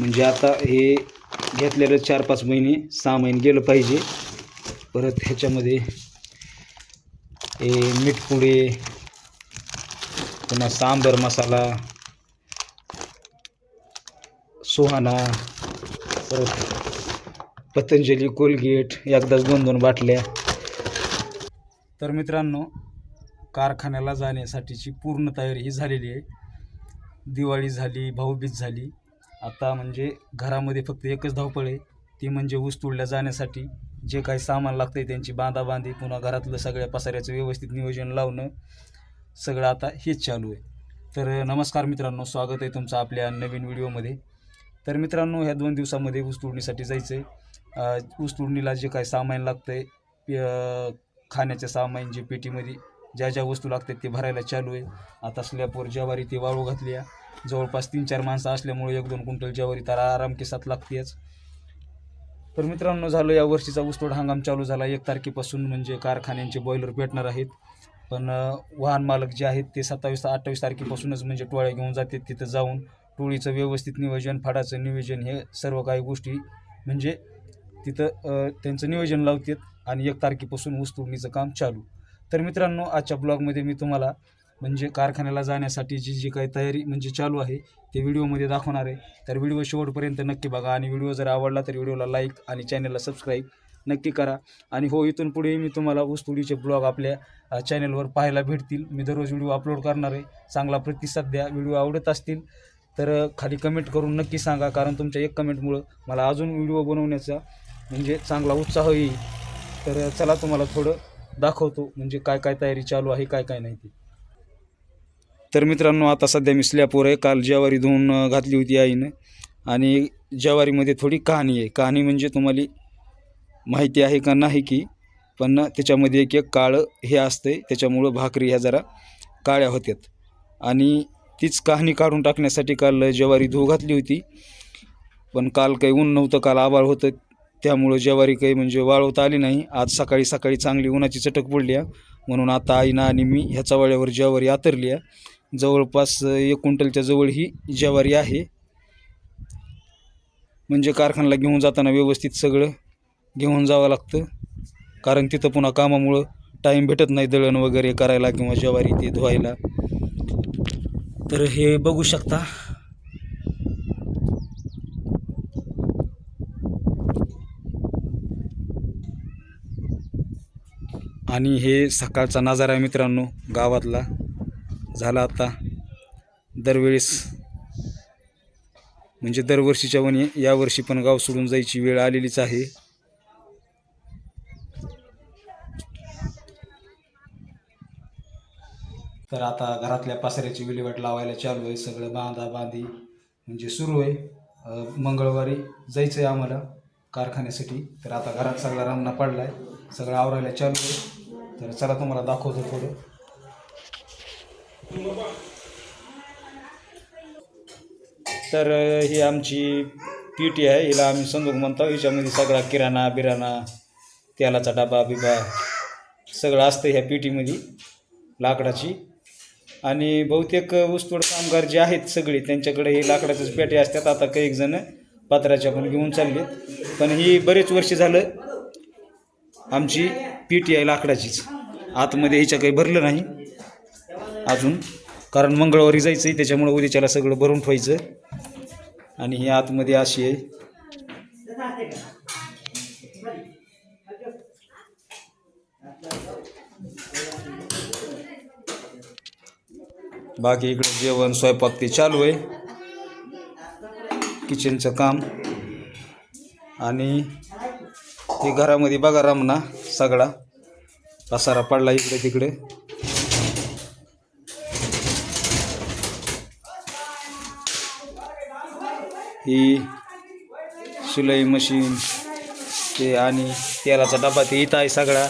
म्हणजे आता हे घेतलेलं चार पाच महिने सहा महिने गेलं पाहिजे. परत ह्याच्यामध्ये हे मीठपुडे पुन्हा सांबर मसाला सुहाना परत पतंजली कोलगेट एकदाच दोन दोन बाटल्या. तर मित्रांनो कारखान्याला जाण्यासाठीची पूर्ण तयारी ही झालेली आहे. दिवाळी झाली भाऊबीज झाली. आता म्हणजे घरामध्ये फक्त एकच धावपळ आहे. ती म्हणजे ऊस तोडल्या जाण्यासाठी जे काही सामान लागतं आहे त्यांची बांधाबांधी पुन्हा घरातलं सगळ्या पसाऱ्याचं व्यवस्थित नियोजन लावणं सगळं आता हेच चालू आहे. तर नमस्कार मित्रांनो स्वागत आहे तुमचं आपल्या नवीन व्हिडिओमध्ये. तर मित्रांनो ह्या दोन दिवसामध्ये ऊस तोडणीसाठी जायचं आहे ऊस तोडणीला जे काही सामान लागतं आहे खाण्याच्या सामान जे पेटीमध्ये ज्या ज्या वस्तू लागतात ते भरायला चालू आहे. आता स्लॅपवर ज्वारी ते वाळू घातली आहे जवळपास तीन चार माणसं असल्यामुळे एक दोन क्विंटल ज्वारी तर आराम केसात लागतेच. तर मित्रांनो झालं या वर्षीचा ऊसतोड हंगाम चालू झाला. एक तारखेपासून म्हणजे कारखान्यांचे बॉयलर पेटणार आहेत. पण वाहन मालक जे आहेत ते सत्तावीस अठ्ठावीस तारखेपासूनच म्हणजे टोळ्या घेऊन जातात तिथं जाऊन. टोळीचं व्यवस्थित नियोजन फाडाचं नियोजन हे सर्व काही गोष्टी म्हणजे तिथं त्यांचं नियोजन लावतात आणि एक तारखेपासून ऊसतोडणीचं काम चालू. तर मित्रांनो आजच्या ब्लॉगमध्ये मी तुम्हाला म्हणजे कारखान्याला जाण्यासाठी जी जी काही तयारी म्हणजे चालू आहे ते व्हिडिओमध्ये दाखवणार आहे. तर व्हिडिओ शेवटपर्यंत नक्की बघा आणि व्हिडिओ जर आवडला तर व्हिडिओला लाईक आणि चॅनलला सबस्क्राईब नक्की करा. आणि हो इथून पुढे मी तुम्हाला ऊसतोडीचे ब्लॉग आपल्या चॅनलवर पाहायला भेटतील. मी दररोज व्हिडिओ अपलोड करणार आहे. चांगला प्रतिसाद द्या. व्हिडिओ आवडत असतील तर खाली कमेंट करून नक्की सांगा. कारण तुमच्या एक कमेंटमुळं मला अजून व्हिडिओ बनवण्याचा म्हणजे चांगला उत्साह येईल. तर चला तुम्हाला थोडं दाखवतो म्हणजे काय काय तयारी चालू आहे काय काय नाही ती. तर मित्रांनो आता सध्या मी स्लॅपवर आहे. काल ज्वारी धुवून घातली होती आईनं. आणि ज्वारीमध्ये थोडी कहाणी आहे. कहाणी म्हणजे तुम्हाला माहिती आहे का नाही की पण त्याच्यामध्ये एक एक काळं हे असतंय. त्याच्यामुळं भाकरी ह्या जरा काळ्या होत्यात. आणि तीच कहाणी काढून टाकण्यासाठी काल ज्वारी धुवू घातली होती. पण काल काही ऊन नव्हतं काल आभाळ होतं. त्यामुळं ज्वारी काही म्हणजे वाळवता आली नाही. आज सकाळी सकाळी चांगली उन्हाची चटक पडली आहे. म्हणून आता आईनं आणि मी ह्याच्या वळ्यावर ज्वारी आतरली आहे. जवळपास एक क्विंटलच्या जवळ ही ज्वारी आहे. म्हणजे कारखान्याला घेऊन जाताना व्यवस्थित सगळं घेऊन जावं लागतं. कारण तिथं पुन्हा कामामुळं टाईम भेटत नाही दळण वगैरे करायला किंवा ज्वारी ते धुवायला. तर हे बघू शकता. आणि हे सकाळचा नजारा आहे मित्रांनो गावातला. झाला आता दरवेळेस म्हणजे दरवर्षीच्या वणी यावर्षी पण गाव सोडून जायची वेळ आलेलीच आहे. तर आता घरातल्या पासऱ्याची विल्हेवाट लावायला चालू आहे. सगळं बांधा बांधी म्हणजे सुरू आहे. मंगळवारी जायचं आहे आम्हाला कारखान्यासाठी. तर आता घरात सगळा रामना पडला आहे सगळं आवरायला चालू आहे. तर चला तुम्हाला दाखवतो थोडं तर ही आमची पीटी आहे. हिला आम्ही संदूक म्हणतो. हिच्यामध्ये सगळा किराणा बिराणा तेलाचा डबा बिबा सगळं असतं ह्या पीटीमध्ये लाकडाची. आणि बहुतेक ऊसतोड कामगार जे आहेत सगळे त्यांच्याकडे हे लाकडाचेच पेटे असतात. आता काही जण पात्राच्या पण घेऊन चाललेत. पण ही बरेच वर्ष झालं आमची पीठ आहे लाकडाचीच. आतमध्ये हिच्या काही भरलं नाही. अजून. कारण मंगळवारी जायचं आहे त्याच्यामुळं उद्याच्याला सगळं भरून ठेवायचं. आणि ही आतमध्ये अशी आहे. बाकी इकडे जेवण स्वयंपाक ते चालू आहे. किचनचं काम. आणि ते घरामध्ये बघा रामना सगळा. पसारा पडला इकडे तिकडे. ही शिलाई मशीन ते आणि तेलाचा डबा ते इथं आहे सगळा.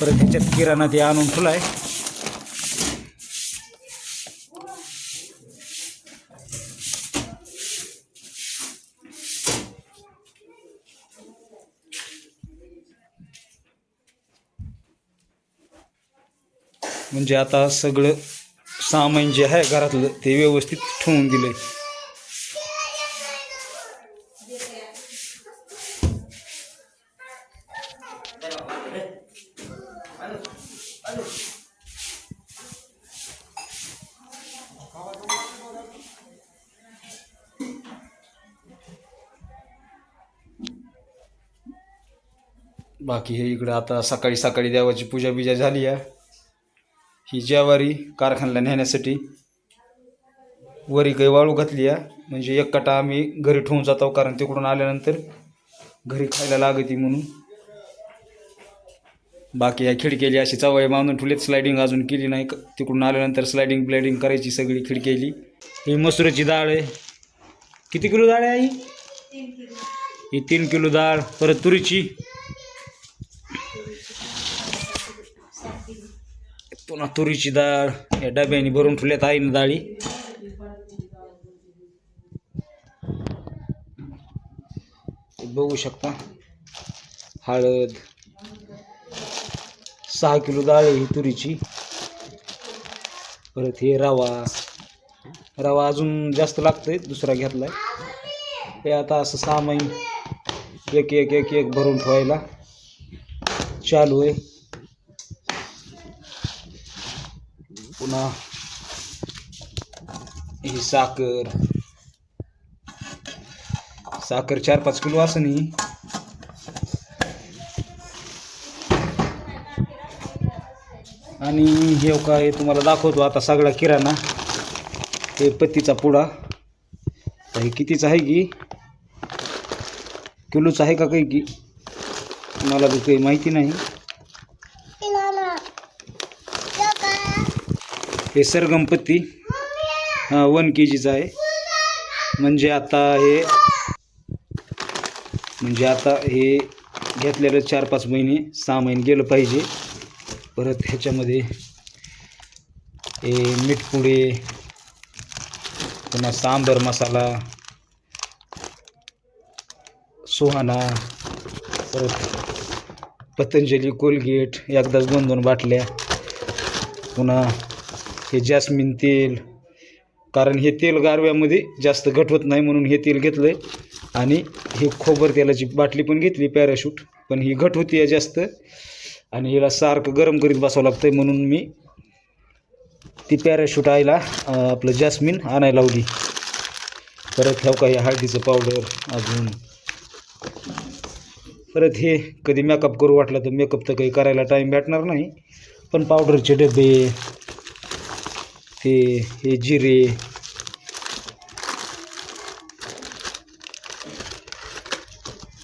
परत त्याच्यात किराणा ते आणून फुलाय म्हणजे आता सगळं सामान जे आहे घरातलं ते व्यवस्थित ठेवून दिलंय. बाकी हे इकडं आता सकाळी सकाळी देवाची पूजा बिजा झाली आहे. ही ज्वारी कारखान्याला नेण्यासाठी वरी काही वाळू घातली आहे म्हणजे एक कटा आम्ही घरी ठेवून जातो कारण तिकडून आल्यानंतर घरी खायला लागती म्हणून. बाकी या खिडकेली अशी चवळी बांधून ठेवलीत स्लायडिंग अजून केली नाही. तिकडून आल्यानंतर स्लायडिंग ब्लायडिंग करायची सगळी खिडकेली ही मसुराची डाळ आहे. किती किलो डाळ आहे आई? ही तीन किलो डाळ. परत तुरीची. पुन्हा तुरीची डाळ या डब्याने भरून ठेवल्यात आईनं डाळी. बघू शकता हळद सहा किलो डाळ आहे ही तुरीची. परत हे रवा रवा अजून जास्त लागतंय दुसरा घेतलाय. हे आता असं सामाईन एक एक एक एक भरून ठेवायला चालू आहे. पुन्हा ही साखर. साखर चार पाच किलो असं नाही. आणि हे हो काय तुम्हाला दाखवतो आता सगळा किराणा. हे पत्तीचा पुडा. हे कितीचा आहे की? किलोचा आहे का काही की? मला काही माहिती नाही. हे सरगम वन के जीचा आहे. म्हणजे आता हे म्हणजे आता हे घेतलेलं चार पाच महिने सहा महिने गेलं पाहिजे. परत ह्याच्यामध्ये हे मिठपुडे पुन्हा सांबर मसाला सुहाना परत पतंजली कोलगेट एकदाच दोन दोन बाटल्या पुन्हा हे जास्मिन तेल कारण हे तेल गारव्यामध्ये जास्त घटवत नाही म्हणून हे तेल घेतलं आहे आणि ही खोबर तेलाची बाटली पण घेतली पॅराशूट. पण ही घट होती आहे जास्त. आणि हिला सारखं गरम करीत बसावं लागतं आहे म्हणून मी ती पॅराशूट आईला आपलं जास्मिन आणायला लावली. परत ह्या काही हळदीचं पावडर अजून? परत हे कधी मेकअप करू वाटला तर मेकअप तर काही करायला टाईम भेटणार नाही. पण पावडरचे डबे ते हे जिरे.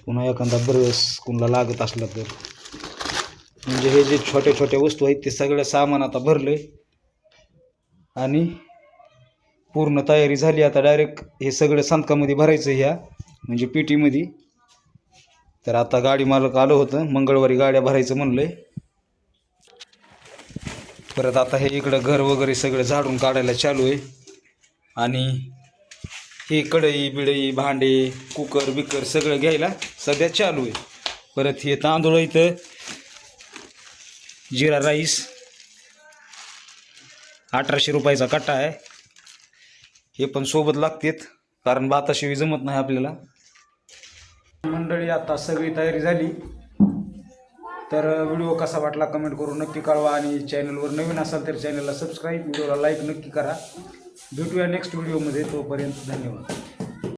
पुन्हा एखादा ब्रश कुणाला लागत असला तर. म्हणजे हे जे छोट्या छोट्या वस्तू आहेत ते सगळं सामान आता भरलं आणि पूर्ण तयारी झाली आता डायरेक्ट हे सगळं संतकामध्ये भरायचं ह्या म्हणजे पेटीमध्ये. तर आता गाडी मालक आलं होतं मंगळवारी गाड्या भरायचं म्हणलंय. परत आता हे इकडं घर वगैरे सगळं झाडून काढायला चालू आहे. आणि हे कढई बिडई भांडे कुकर बिकर सगळं घ्यायला सध्या चालू आहे. परत हे तांदूळ इथं. जिरा राईस. अठराशे रुपयाचा कट्टा आहे. हे पण सोबत लागतेत कारण भाताशिवाय जमत नाही आपल्याला. मंडळी आता सगळी तयारी झाली. तर व्हिडिओ कसा वाटला कमेंट करून नक्की कळवा आणि चॅनलवर नवीन असाल तर चॅनलला सबस्क्राईब व्हिडिओला लाईक नक्की करा. भेटूया नेक्स्ट व्हिडिओमध्ये तोपर्यंत धन्यवाद.